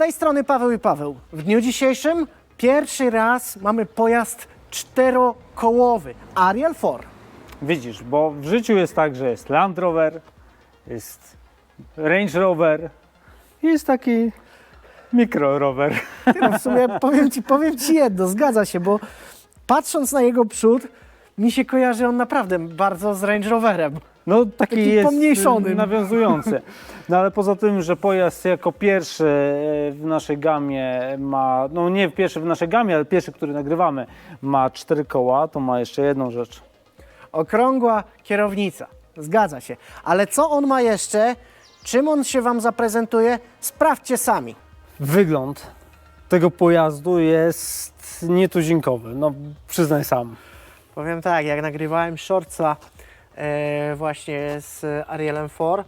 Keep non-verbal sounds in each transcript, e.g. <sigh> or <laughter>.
Tej strony Paweł i Paweł. W dniu dzisiejszym pierwszy raz mamy pojazd czterokołowy Ariel 4. Widzisz, bo w życiu jest tak, że jest Land Rover, jest Range Rover i jest taki mikro rower. No w sumie powiem ci, powiem ci jedno, zgadza się, bo patrząc na jego przód, mi się kojarzy on naprawdę bardzo z Range Roverem. No taki, Taki jest pomniejszony. nawiązujący. No ale poza tym, że pojazd jako pierwszy e, w naszej gamie ma, no nie pierwszy w naszej gamie, ale pierwszy, który nagrywamy, ma cztery koła, to ma jeszcze jedną rzecz. Okrągła kierownica, zgadza się. Ale co on ma jeszcze? Czym on się wam zaprezentuje? Sprawdźcie sami. Wygląd tego pojazdu jest nietuzinkowy, no przyznaj sam. Powiem tak, jak nagrywałem shortsa e, właśnie z Arielem 4,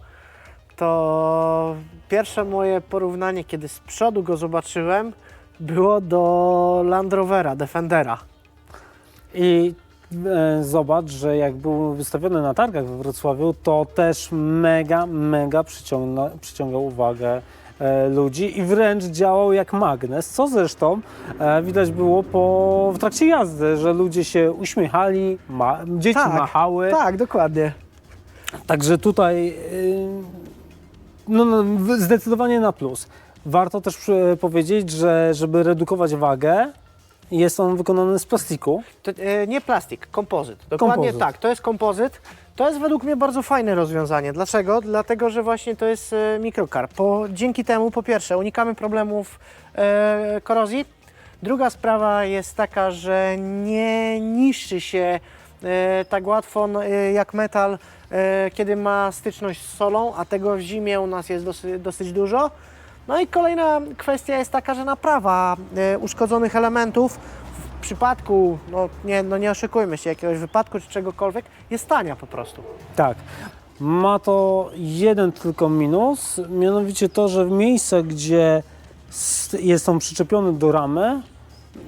to pierwsze moje porównanie, kiedy z przodu go zobaczyłem, było do Land Rovera, Defendera. I e, zobacz, że jak był wystawiony na targach we Wrocławiu, to też mega, mega przyciąga, przyciągał uwagę ludzi i wręcz działał jak magnes, co zresztą e, widać było po, w trakcie jazdy, że ludzie się uśmiechali, ma, dzieci machały. Tak, dokładnie. Także tutaj y, no, no, zdecydowanie na plus. Warto też przy- powiedzieć, że żeby redukować wagę, jest on wykonany z plastiku. To, e, nie plastik, kompozyt. Dokładnie Kompozyt. tak, to jest kompozyt. To jest według mnie bardzo fajne rozwiązanie. Dlaczego? Dlatego, że właśnie to jest e, mikrocar. Po, dzięki temu, po pierwsze, unikamy problemów e, korozji. Druga sprawa jest taka, że nie niszczy się e, tak łatwo no, e, jak metal, e, kiedy ma styczność z solą, a tego w zimie u nas jest dosyć, dosyć dużo. No i kolejna kwestia jest taka, że naprawa e, uszkodzonych elementów przypadku, no nie, no nie oszukujmy się, jakiegoś wypadku czy czegokolwiek, jest tania po prostu. Tak. Ma to jeden tylko minus, mianowicie to, że w miejsce, gdzie jest on przyczepiony do ramy,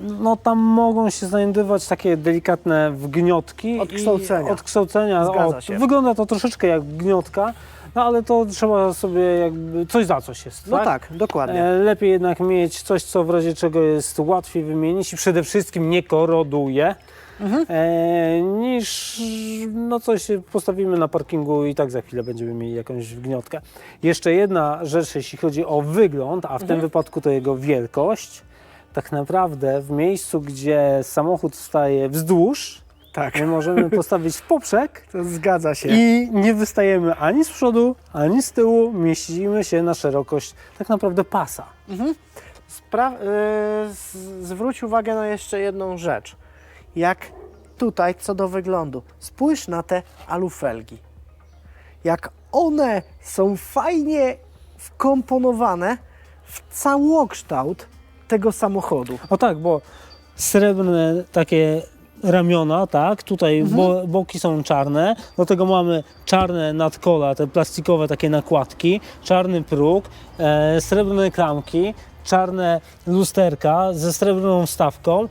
no tam mogą się znajdować takie delikatne wgniotki. Odkształcenia. Odkształcenia. Zgadza O, się. Wygląda to troszeczkę jak gniotka, no ale to trzeba sobie jakby coś za coś jest. No tak, dokładnie. E, Lepiej jednak mieć coś, co w razie czego jest łatwiej wymienić i przede wszystkim nie koroduje, Mhm. e, niż no coś postawimy na parkingu i tak za chwilę będziemy mieli jakąś wgniotkę. Jeszcze jedna rzecz, jeśli chodzi o wygląd, a w Mhm. tym wypadku to jego wielkość. Tak naprawdę w miejscu, gdzie samochód staje wzdłuż, Tak, my możemy <laughs> postawić w poprzek to zgadza się. i nie wystajemy ani z przodu, ani z tyłu, mieścimy się na szerokość tak naprawdę pasa. Spra- y, zwróć uwagę na jeszcze jedną rzecz. Jak tutaj co do wyglądu. Spójrz na te alufelgi. Jak one są fajnie wkomponowane w całokształt tego samochodu. O tak, bo srebrne takie ramiona, tak, tutaj bo, boki są czarne, do tego mamy czarne nadkola, te plastikowe takie nakładki, czarny próg, e, srebrne klamki, czarne lusterka ze srebrną wstawką,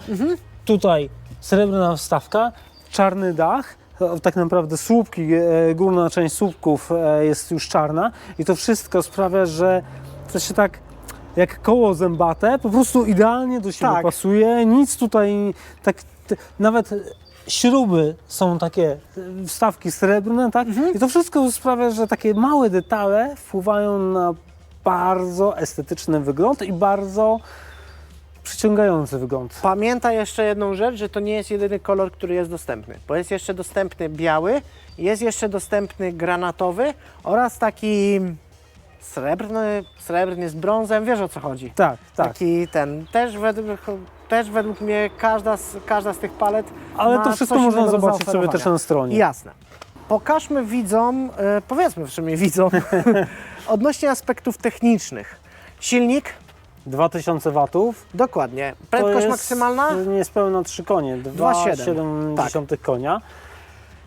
tutaj srebrna wstawka, czarny dach, tak naprawdę słupki, e, górna część słupków e, jest już czarna i to wszystko sprawia, że to się tak jak koło zębate, po prostu idealnie do siebie Tak. pasuje, nic tutaj, tak, nawet śruby są takie wstawki srebrne, tak? I to wszystko sprawia, że takie małe detale wpływają na bardzo estetyczny wygląd i bardzo przyciągający wygląd. Pamiętaj jeszcze jedną rzecz, że to nie jest jedyny kolor, który jest dostępny, bo jest jeszcze dostępny biały, jest jeszcze dostępny granatowy oraz taki srebrny, srebrny z brązem, wiesz o co chodzi. Tak, tak. Taki ten, też według, też według mnie każda z, każda z tych palet Ale ma to wszystko coś można innego do zobaczyć sobie zaoferowania. też na stronie. Jasne. Pokażmy widzom, e, powiedzmy w sumie widzom, <laughs> odnośnie aspektów technicznych. Silnik, 2000 watów. dokładnie. to Prędkość jest maksymalna? Niespełna 3 konie, 2,7. 2,7 konia.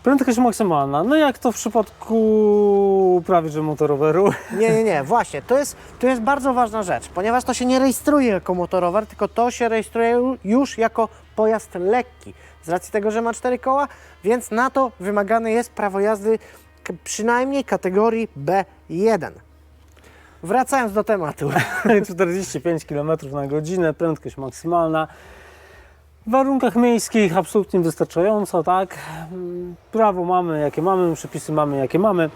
Prędkość maksymalna, no jak to w przypadku prawie że motoroweru. Nie, nie, nie, właśnie. To jest, to jest bardzo ważna rzecz, ponieważ to się nie rejestruje jako motorower, tylko to się rejestruje już jako pojazd lekki. Z racji tego, że ma cztery koła, więc na to wymagane jest prawo jazdy przynajmniej kategorii B1. Wracając do tematu. <laughs> 45 km na godzinę, prędkość maksymalna. W warunkach miejskich absolutnie wystarczająco, tak? Prawo mamy jakie mamy, przepisy mamy jakie mamy.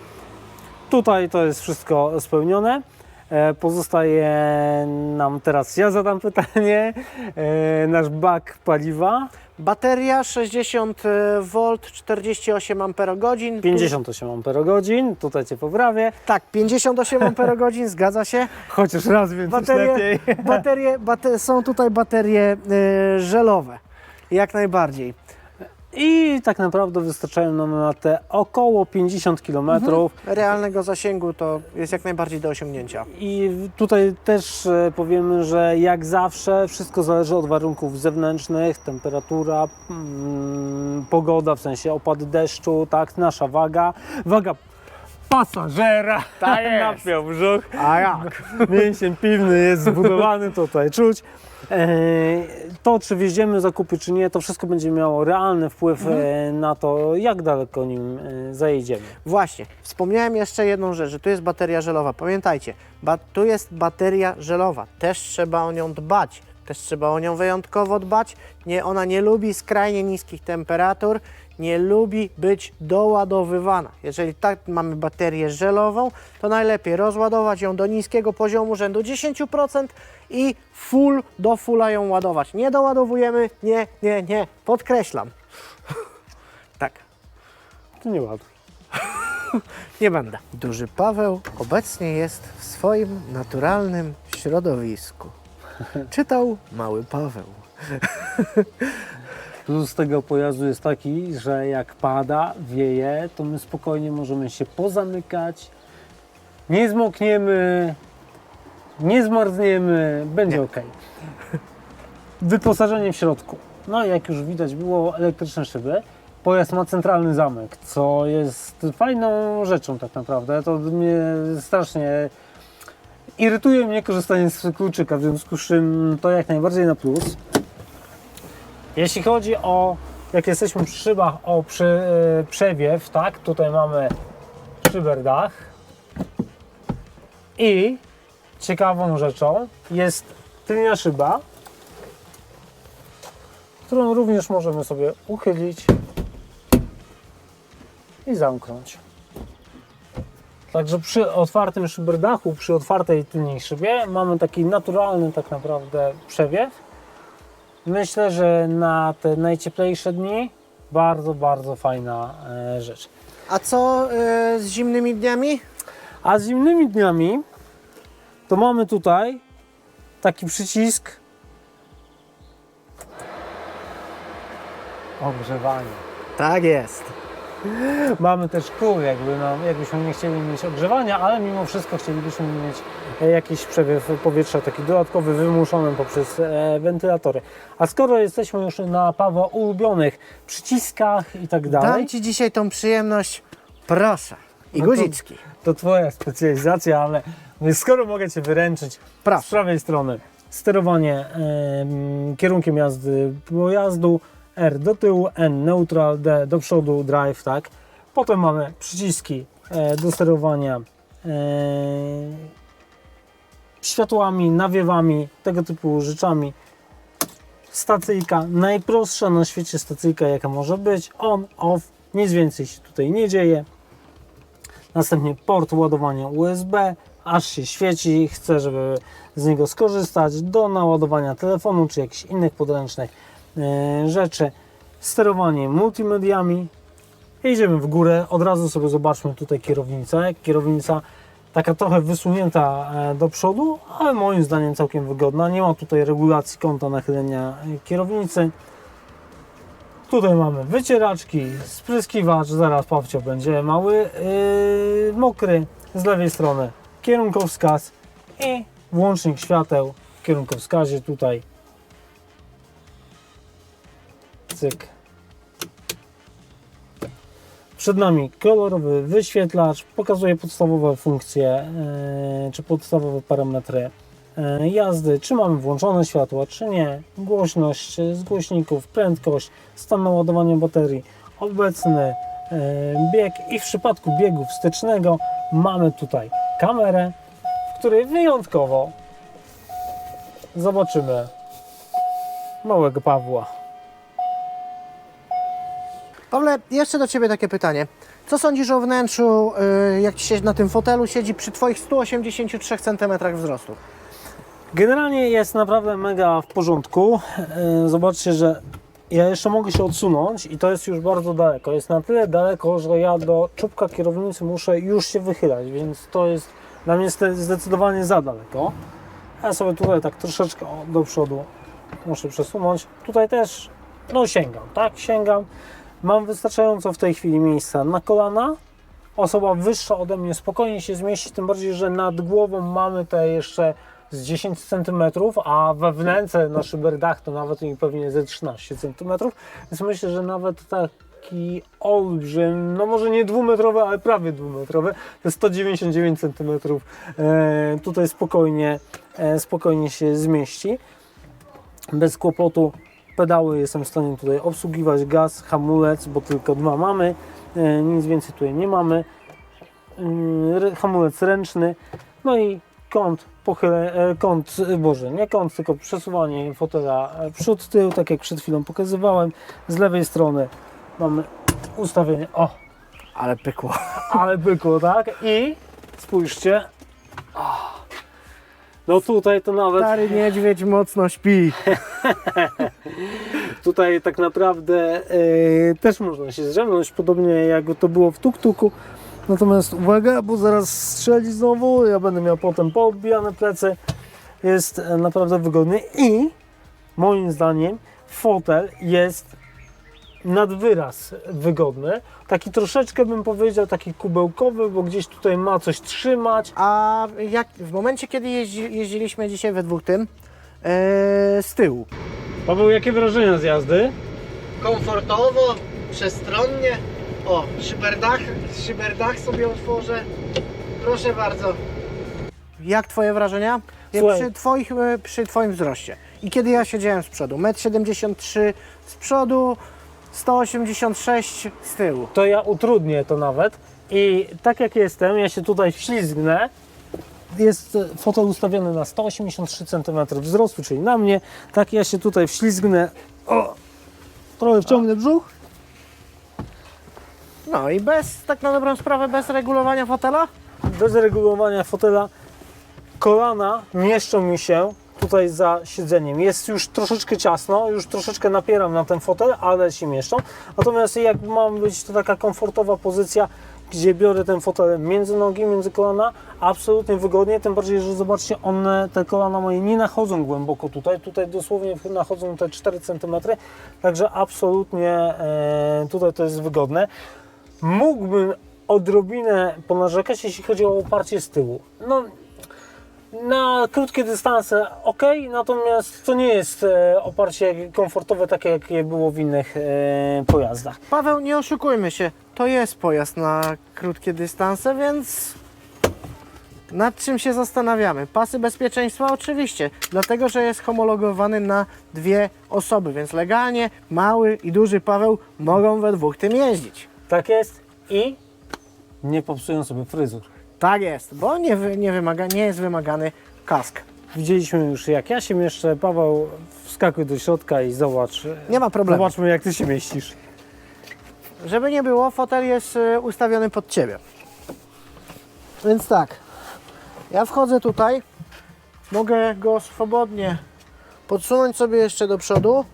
Tutaj to jest wszystko spełnione. E, Pozostaje nam teraz, ja zadam pytanie, e, nasz bak paliwa Bateria 60 V, 48 Ah. 58 Ah, tutaj Cię poprawię, Tak, 58 Ah, zgadza się. chociaż raz więc już Baterie, lepiej. baterie, bate, są tutaj baterie y, żelowe. Jak najbardziej. I tak naprawdę wystarczają nam na te około 50 km. Realnego zasięgu to jest jak najbardziej do osiągnięcia. I tutaj też e, powiemy, że jak zawsze wszystko zależy od warunków zewnętrznych, temperatura, mm, pogoda, w sensie opady deszczu, tak, nasza waga, waga pasażera Tak <laughs> jest. napiął brzuch, A jak? mięsień piwny jest zbudowany, tutaj czuć. E, To, czy wjeździemy zakupy, czy nie, to wszystko będzie miało realny wpływ e, na to, jak daleko nim e, zajedziemy. Właśnie, wspomniałem jeszcze jedną rzecz, że tu jest bateria żelowa. Pamiętajcie, ba tu jest bateria żelowa. Też trzeba o nią dbać. Też trzeba o nią wyjątkowo dbać. Nie, ona nie lubi skrajnie niskich temperatur, nie lubi być doładowywana. Jeżeli tak mamy baterię żelową, to najlepiej rozładować ją do niskiego poziomu rzędu 10% i full do fulla ją ładować. Nie doładowujemy, nie, nie, nie, podkreślam. <laughs> tak. To nie ładnie. <laughs> Nie będę. Duży Paweł obecnie jest w swoim naturalnym środowisku. <laughs> Czytał Mały Paweł. Plus tego pojazdu jest taki, że jak pada, wieje, to my spokojnie możemy się pozamykać, nie zmokniemy, nie zmarzniemy, będzie ok. Wyposażenie w środku. No jak już widać było, elektryczne szyby. Pojazd ma centralny zamek, co jest fajną rzeczą tak naprawdę. To mnie strasznie irytuje mnie korzystanie z kluczyka, w związku z czym to jak najbardziej na plus. Jeśli chodzi o, jak jesteśmy przy szybach, o przy, e, przewiew, tak, tutaj mamy szyberdach i ciekawą rzeczą jest tylnia szyba, którą również możemy sobie uchylić i zamknąć. Także przy otwartym szyberdachu, przy otwartej tylnej szybie mamy taki naturalny tak naprawdę przewiew. Myślę, że na te najcieplejsze dni bardzo, bardzo fajna e, rzecz. A co e, z zimnymi dniami? A z zimnymi dniami to mamy tutaj taki przycisk ogrzewanie. Tak jest. Mamy też kół, jakby, no, jakbyśmy nie chcieli mieć ogrzewania, ale mimo wszystko chcielibyśmy mieć e, jakiś przewiew powietrza, taki dodatkowy, wymuszony poprzez e, wentylatory. A skoro jesteśmy już na Pawła ulubionych przyciskach i tak dalej, Dam Ci dzisiaj tą przyjemność. Proszę. I No to- guziczki. to Twoja specjalizacja, ale skoro mogę Cię wyręczyć, z Proszę. prawej strony sterowanie em, kierunkiem jazdy pojazdu, R do tyłu, N neutral, D do przodu, drive, tak. Potem mamy przyciski e, do sterowania e, światłami, nawiewami, tego typu rzeczami. Stacyjka, najprostsza na świecie stacyjka jaka może być, on, off, nic więcej się tutaj nie dzieje. Następnie port ładowania USB, aż się świeci, chcę, żeby z niego skorzystać do naładowania telefonu czy jakichś innych podręcznych rzeczy. Sterowanie multimediami. Idziemy w górę, od razu sobie zobaczmy tutaj kierownicę. Kierownica taka trochę wysunięta e, do przodu, ale moim zdaniem całkiem wygodna. Nie ma tutaj regulacji kąta nachylenia e, kierownicy. Tutaj mamy wycieraczki, spryskiwacz, zaraz Pawcio będzie mały, yy, mokry, z lewej strony kierunkowskaz i włącznik świateł w kierunkowskazie tutaj. Cyk. Przed nami kolorowy wyświetlacz, pokazuje podstawowe funkcje yy, czy podstawowe parametry e, jazdy, czy mamy włączone światła, czy nie, głośność e, z głośników, prędkość, stan naładowania baterii, obecny e, bieg i w przypadku biegu wstecznego mamy tutaj kamerę, w której wyjątkowo zobaczymy małego Pawła. Pawle, jeszcze do Ciebie takie pytanie. Co sądzisz o wnętrzu, y, jak Ci się na tym fotelu siedzi przy Twoich 183 cm wzrostu? Generalnie jest naprawdę mega w porządku. E, Zobaczcie, że ja jeszcze mogę się odsunąć i to jest już bardzo daleko. Jest na tyle daleko, że ja do czubka kierownicy muszę już się wychylać, więc to jest dla mnie zde- zdecydowanie za daleko. Ja sobie tutaj tak troszeczkę do przodu muszę przesunąć. Tutaj też no sięgam, tak? Sięgam. Mam wystarczająco w tej chwili miejsca na kolana. Osoba wyższa ode mnie spokojnie się zmieści, tym bardziej, że nad głową mamy te jeszcze z 10 cm, a we wnęce na szyberdach to nawet i pewnie ze 13 cm, więc myślę, że nawet taki olbrzym, no może nie dwumetrowy, ale prawie dwumetrowy, to 199 cm tutaj spokojnie, e, spokojnie się zmieści. Bez kłopotu pedały jestem w stanie tutaj obsługiwać gaz, hamulec, bo tylko dwa mamy, e, nic więcej tutaj nie mamy. Ry- hamulec ręczny, no i kąt, pochyle, e, kąt, e, boże, nie kąt, tylko przesuwanie fotela e, przód, tył, tak jak przed chwilą pokazywałem. Z lewej strony mamy ustawienie, o, Ale pykło. ale bykło, tak? I spójrzcie, O. no tutaj to nawet, Stary niedźwiedź mocno śpi. <laughs> tutaj tak naprawdę e, też można się zdrzemnąć, podobnie jak to było w tuk-tuku. Natomiast uwaga, bo zaraz strzeli znowu, ja będę miał potem poobijane plecy. Jest e, naprawdę wygodny i moim zdaniem fotel jest nad wyraz wygodny. Taki troszeczkę bym powiedział, taki kubełkowy, bo gdzieś tutaj ma coś trzymać. A jak w momencie, kiedy jeździ, jeździliśmy dzisiaj we dwóch tym, e, z tyłu. Paweł, jakie wrażenia z jazdy? Komfortowo, przestronnie. O, szyberdach, szyberdach sobie otworzę. Proszę bardzo. Jak Twoje wrażenia? Jak Słuchaj. przy, twoich, e, przy Twoim wzroście. I kiedy ja siedziałem z przodu? 1,73 m z przodu, 186 z tyłu. to ja utrudnię to nawet i tak jak jestem, ja się tutaj wślizgnę. Jest e, fotel ustawiony na 183 cm wzrostu, czyli na mnie. Tak ja się tutaj wślizgnę. O, trochę wciągnę brzuch. No i bez, tak na dobrą sprawę, bez regulowania fotela? Bez regulowania fotela kolana mieszczą mi się tutaj za siedzeniem. Jest już troszeczkę ciasno, już troszeczkę napieram na ten fotel, ale się mieszczą. Natomiast jak ma być to taka komfortowa pozycja, gdzie biorę ten fotel między nogi, między kolana, absolutnie wygodnie, tym bardziej, że zobaczcie, one, te kolana moje nie nachodzą głęboko tutaj, tutaj dosłownie nachodzą te 4 cm, także absolutnie e, tutaj to jest wygodne. Mógłbym odrobinę ponarzekać, jeśli chodzi o oparcie z tyłu. No, na krótkie dystanse ok, natomiast to nie jest e, oparcie komfortowe, takie jakie było w innych e, pojazdach. Paweł, nie oszukujmy się, to jest pojazd na krótkie dystanse, więc nad czym się zastanawiamy? Pasy bezpieczeństwa oczywiście, dlatego że jest homologowany na dwie osoby, więc legalnie mały i duży Paweł mogą we dwóch tym jeździć. Tak jest i nie popsują sobie fryzur. Tak jest, bo nie, nie, wymaga, nie jest wymagany kask. Widzieliśmy już jak ja się mieszczę. Paweł, wskakuj do środka i zobacz. Nie ma problemu. Zobaczmy jak ty się mieścisz. Żeby nie było, fotel jest e, ustawiony pod Ciebie. Więc tak, ja wchodzę tutaj, mogę go swobodnie podsunąć sobie jeszcze do przodu.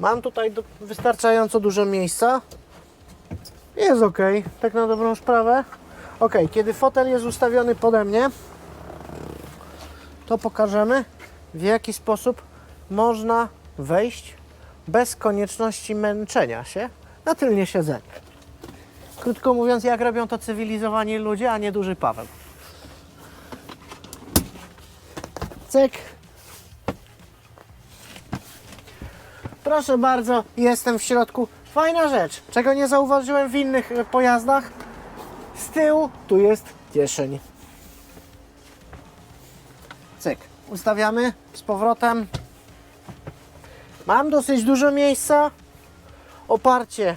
Mam tutaj do, wystarczająco dużo miejsca. Jest ok, tak na dobrą sprawę. Ok, kiedy fotel jest ustawiony pode mnie, to pokażemy w jaki sposób można wejść bez konieczności męczenia się na tylnie siedzenie. Krótko mówiąc, jak robią to cywilizowani ludzie, a nie duży Paweł. Cyk. Proszę bardzo, jestem w środku. Fajna rzecz, czego nie zauważyłem w innych pojazdach. Z tyłu tu jest kieszeń. Cyk. Ustawiamy z powrotem. Mam dosyć dużo miejsca. Oparcie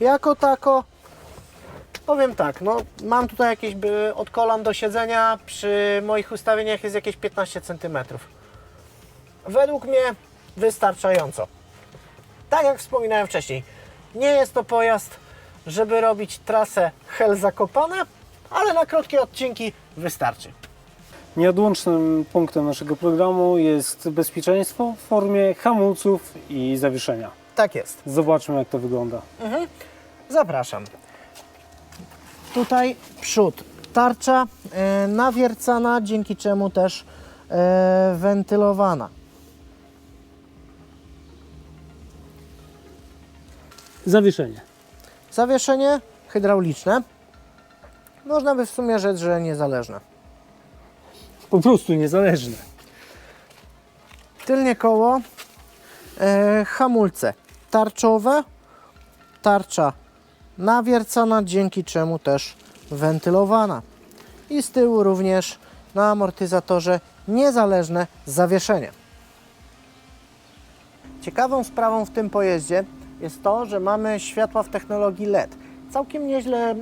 jako tako. Powiem tak, no mam tutaj jakieś by od kolan do siedzenia, przy moich ustawieniach jest jakieś 15 cm. Według mnie wystarczająco. Tak jak wspominałem wcześniej, nie jest to pojazd, żeby robić trasę Hel Zakopane, ale na krótkie odcinki wystarczy. Nieodłącznym punktem naszego programu jest bezpieczeństwo w formie hamulców i zawieszenia. Tak jest. Zobaczmy jak to wygląda. Zapraszam. Tutaj przód, tarcza e, nawiercana, dzięki czemu też e, wentylowana. Zawieszenie. Zawieszenie hydrauliczne. Można by w sumie rzec, że niezależne. Po prostu niezależne. Tylnie koło, e, hamulce tarczowe, tarcza nawiercana, dzięki czemu też wentylowana. I z tyłu również na amortyzatorze niezależne zawieszenie. Ciekawą sprawą w tym pojeździe jest to, że mamy światła w technologii LED. Całkiem nieźle e,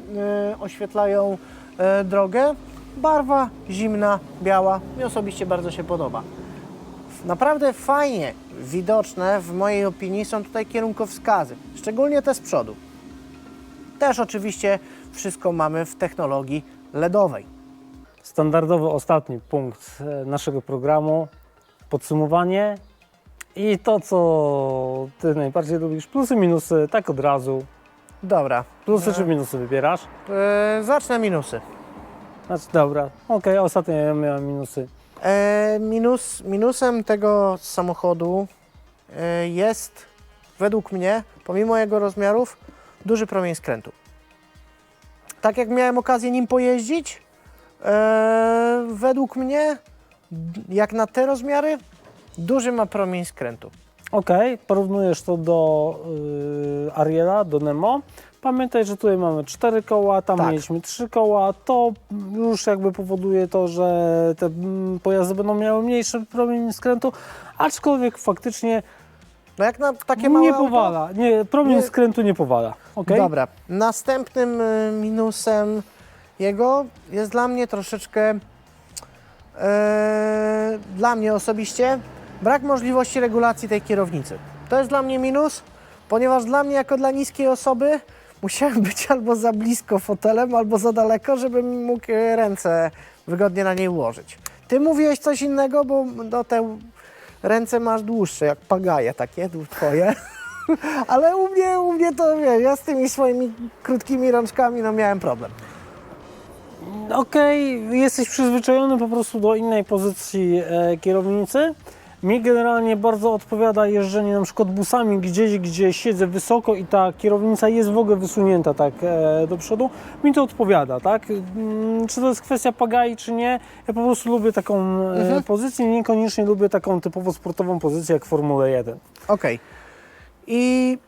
oświetlają e, drogę. Barwa zimna, biała. Mi osobiście bardzo się podoba. Naprawdę fajnie widoczne w mojej opinii są tutaj kierunkowskazy, szczególnie te z przodu. Też oczywiście wszystko mamy w technologii LEDowej. Standardowy ostatni punkt e, naszego programu. Podsumowanie i to, co Ty najbardziej lubisz. Plusy, minusy, tak od razu. Dobra, Plusy czy minusy wybierasz? e, zacznę minusy. Znaczy, dobra, okej, ostatnio ja miałem minusy. E, minus, minusem tego samochodu e, jest według mnie, pomimo jego rozmiarów, duży promień skrętu. Tak jak miałem okazję nim pojeździć, e, według mnie, jak na te rozmiary, duży ma promień skrętu. Okej, porównujesz to do y, Ariela, do Nemo. Pamiętaj, że tutaj mamy cztery koła, tam Tak. mieliśmy trzy koła. To już jakby powoduje to, że te mm, pojazdy będą miały mniejszy promień skrętu, aczkolwiek faktycznie No jak na takie małe nie auto- powala. Nie, promień Nie- skrętu nie powala. Okay? Dobra. Następnym y, minusem jego jest dla mnie troszeczkę, e, dla mnie osobiście, brak możliwości regulacji tej kierownicy. To jest dla mnie minus, ponieważ dla mnie, jako dla niskiej osoby, musiałem być albo za blisko fotelem, albo za daleko, żebym mógł e, ręce wygodnie na niej ułożyć. Ty mówiłeś coś innego, bo do te ręce masz dłuższe, jak pagaje takie, twoje. <laughs> Ale u mnie, u mnie to wiesz, ja z tymi swoimi krótkimi rączkami no miałem problem. Okej, jesteś przyzwyczajony po prostu do innej pozycji e, kierownicy. Mi generalnie bardzo odpowiada jeżdżenie na przykład busami gdzieś, gdzie siedzę wysoko i ta kierownica jest w ogóle wysunięta tak e, do przodu. Mi to odpowiada, tak? Mm, Czy to jest kwestia pagai, czy nie? Ja po prostu lubię taką e, pozycję, niekoniecznie lubię taką typowo sportową pozycję jak w Formule 1. Okej. I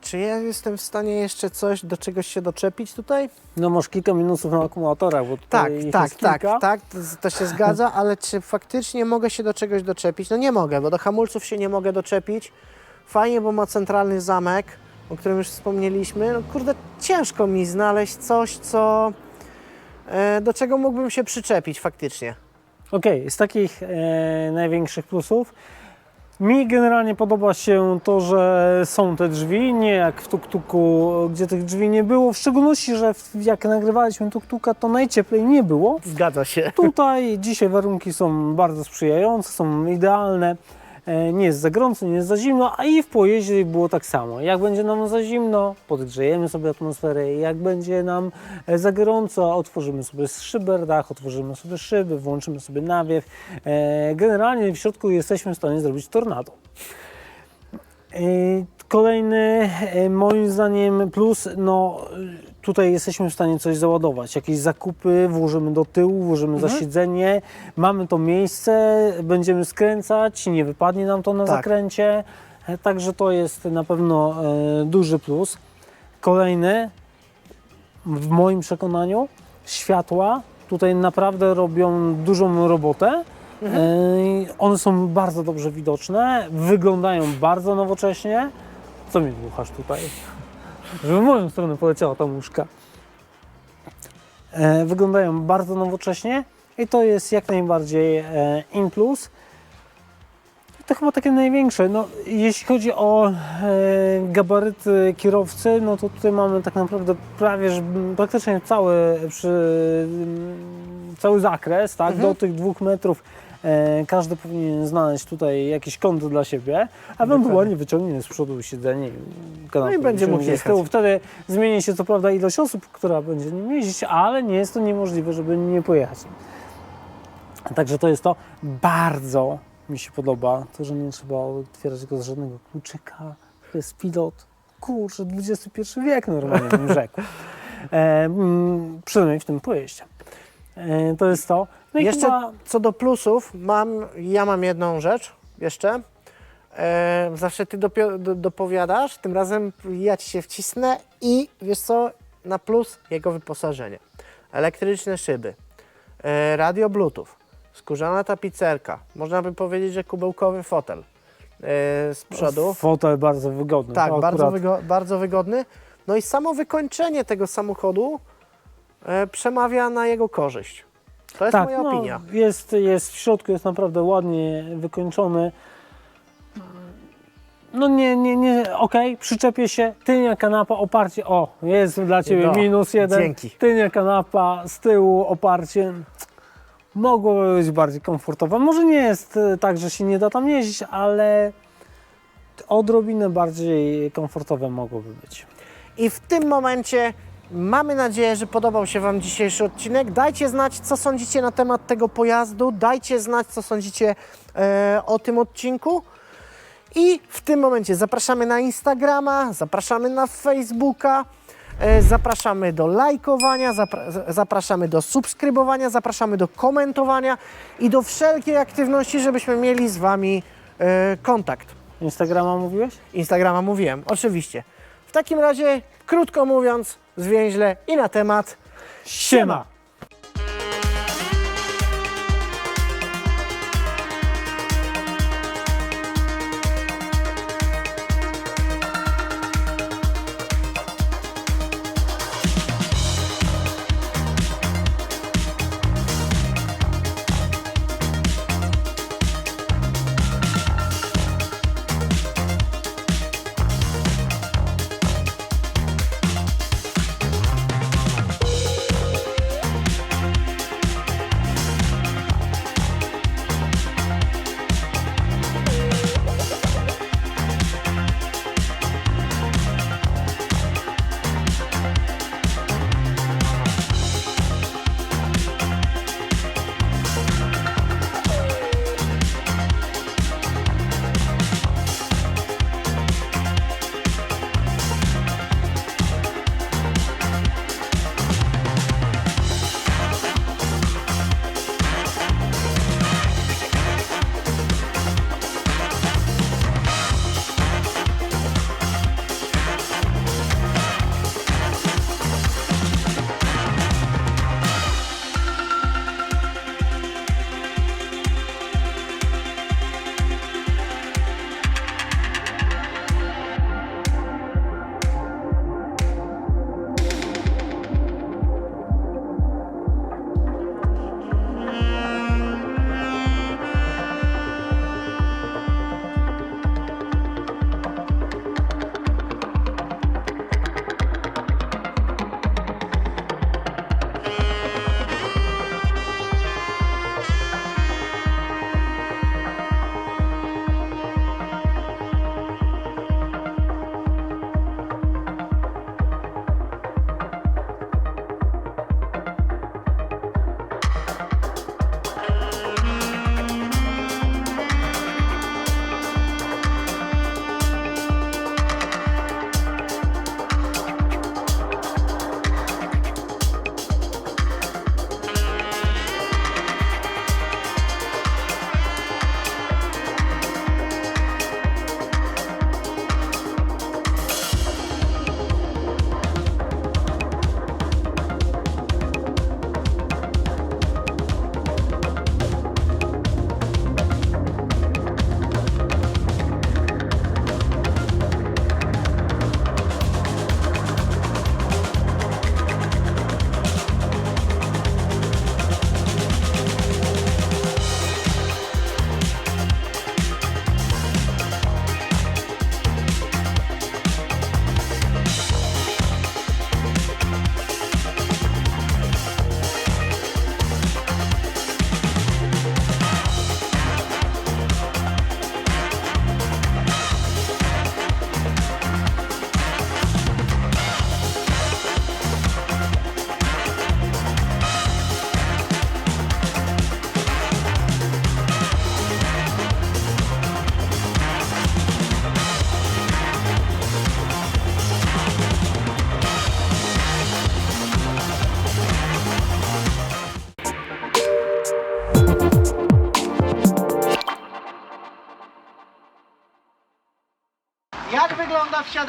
czy ja jestem w stanie jeszcze coś, do czegoś się doczepić tutaj? No masz kilka minusów na akumulatorach, bo Tak, tutaj tak, jest tak, kilka. tak, to, to się zgadza, <laughs> ale czy faktycznie mogę się do czegoś doczepić? No nie mogę, bo do hamulców się nie mogę doczepić. Fajnie, bo ma centralny zamek, o którym już wspomnieliśmy. No kurde, ciężko mi znaleźć coś, co e, do czego mógłbym się przyczepić faktycznie. Okej, z takich e, największych plusów mi generalnie podoba się to, że są te drzwi, nie jak w tuk-tuku, gdzie tych drzwi nie było, w szczególności, że jak nagrywaliśmy tuk-tuka, to najcieplej nie było. Zgadza się. Tutaj dzisiaj warunki są bardzo sprzyjające, są idealne. E, Nie jest za gorąco, nie jest za zimno, a i w pojeździe było tak samo. Jak będzie nam za zimno, podgrzejemy sobie atmosferę. Jak będzie nam e, za gorąco, otworzymy sobie szyberdach, otworzymy sobie szyby, włączymy sobie nawiew. E, Generalnie w środku jesteśmy w stanie zrobić tornado. Kolejny, moim zdaniem, plus, no tutaj jesteśmy w stanie coś załadować. Jakieś zakupy włożymy do tyłu, włożymy za siedzenie, mamy to miejsce, będziemy skręcać, nie wypadnie nam to na Tak. zakręcie. E, Także to jest na pewno e, duży plus. Kolejny, w moim przekonaniu, światła tutaj naprawdę robią dużą robotę. E, One są bardzo dobrze widoczne, wyglądają bardzo nowocześnie. Co mi dmuchasz tutaj? Żeby w moją stronę poleciała ta muszka. E, wyglądają bardzo nowocześnie i to jest jak najbardziej e, in plus. To chyba takie największe. No, jeśli chodzi o e, gabaryty kierowcy, no to tutaj mamy tak naprawdę prawie, praktycznie cały, przy, cały zakres, tak, Mhm. do tych dwóch metrów. E, każdy powinien znaleźć tutaj jakieś kąty dla siebie, a ewentualnie wyciągnie z przodu siedzenie i kanapę No i będzie mógł z tyłu. Wtedy zmieni się co prawda ilość osób, która będzie nim jeździć, ale nie jest to niemożliwe, żeby nie pojechać. Także to jest to. Bardzo mi się podoba to, że nie trzeba otwierać go z żadnego kluczyka. To jest pilot. Kurczę, XXI wiek normalnie bym rzekł. <laughs> E, mm, przynajmniej w tym pojeździe. E, to jest to. No Jeszcze chyba, co do plusów, mam, ja mam jedną rzecz jeszcze. E, zawsze ty dopio, do, dopowiadasz, tym razem ja ci się wcisnę i wiesz co, na plus jego wyposażenie. Elektryczne szyby, e, radio bluetooth, skórzana tapicerka, można by powiedzieć, że kubełkowy fotel e, z przodu. fotel bardzo wygodny. Tak, To bardzo, wygo- bardzo wygodny. No i samo wykończenie tego samochodu e, przemawia na jego korzyść. To jest moja no, opinia. Jest, jest w środku, jest naprawdę ładnie wykończony. No nie, nie, nie, okej, przyczepię się, tylnia kanapa, oparcie, o, jest dla Ciebie No, minus jeden. dzięki. Tylnia kanapa, z tyłu oparcie, mogłoby być bardziej komfortowe. Może nie jest e, tak, że się nie da tam jeździć, ale odrobinę bardziej komfortowe mogłoby być. I w tym momencie mamy nadzieję, że podobał się Wam dzisiejszy odcinek. Dajcie znać, co sądzicie na temat tego pojazdu. Dajcie znać, co sądzicie e, o tym odcinku. I w tym momencie zapraszamy na Instagrama, zapraszamy na Facebooka, e, zapraszamy do lajkowania, zapra zapraszamy do subskrybowania, zapraszamy do komentowania i do wszelkiej aktywności, żebyśmy mieli z Wami e, kontakt. Instagrama mówiłeś? Instagrama mówiłem, oczywiście. W takim razie, krótko mówiąc, zwięźle i na temat. Siema!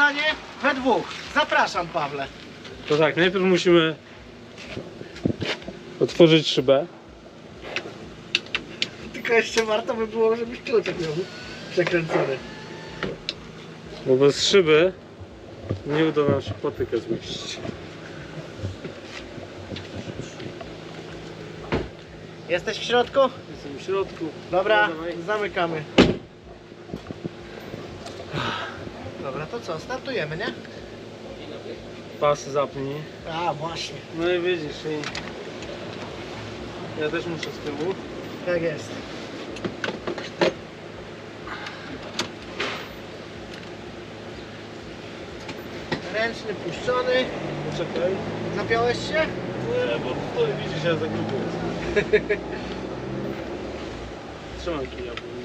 Wsiadanie we dwóch. Zapraszam, Pawle. To tak, najpierw musimy otworzyć szybę. Tylko jeszcze warto by było, żebyś kluczek miał przekręcony. Bo bez szyby nie uda nam się patykę zmieścić. Jesteś w środku? Jestem w środku. Dobra, dawaj. zamykamy. Dobra, to co? Startujemy, nie? Pas zapnij. A, właśnie. No i widzisz, i ja też muszę z tyłu. Tak jest. Ręczny puszczony. Poczekaj. Zapiąłeś się? Nie, bo tutaj widzisz, ja za grubo jestem. <laughs> Trzymaj kija, bo